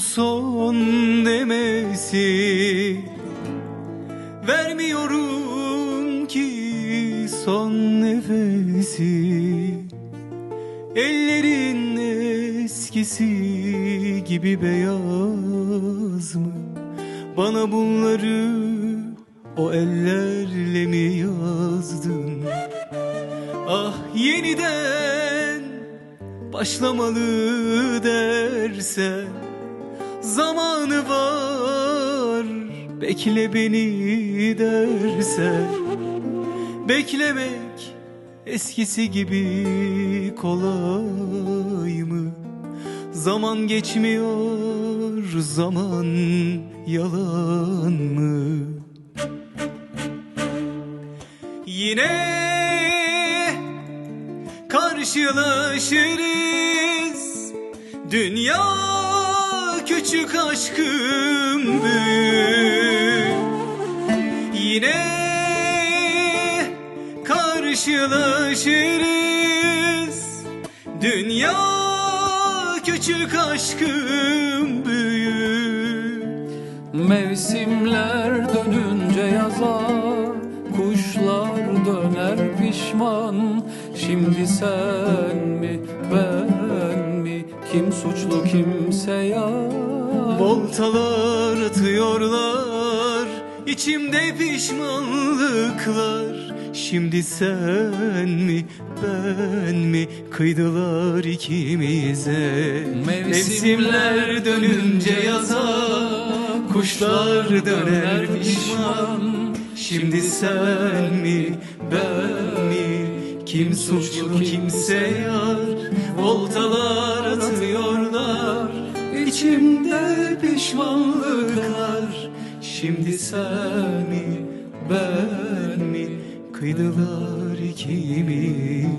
son demesi Vermiyorum ki son nefesi Ellerin eskisi gibi beyaz mı? Bana bunları o ellerle mi yazdın? Ah yeniden başlamalı dersen Zamanı var bekle beni dersen Beklemek eskisi gibi kolay mı? Zaman geçmiyor zaman yalan mı? Yine karşılaşırız. Dünya küçük aşkım büyük Yine karşılaşırız. Dünya küçük aşkım büyük Mevsimler dönünce yazar Kuşlar döner pişman. Şimdi sen mi ben mi? Kim suçlu kimse yar? Voltalar atıyorlar içimde pişmanlıklar. Şimdi sen mi ben mi? Kıydılar ikimize. Mevsimler dönünce yazar Kuşlar döner pişman Şimdi sen mi ben mi? Kim suçlu kimse yar? Voltalar atıyorlar İçimde pişmanlıklar. Şimdi sen mi ben mi? Kıydılar ikimize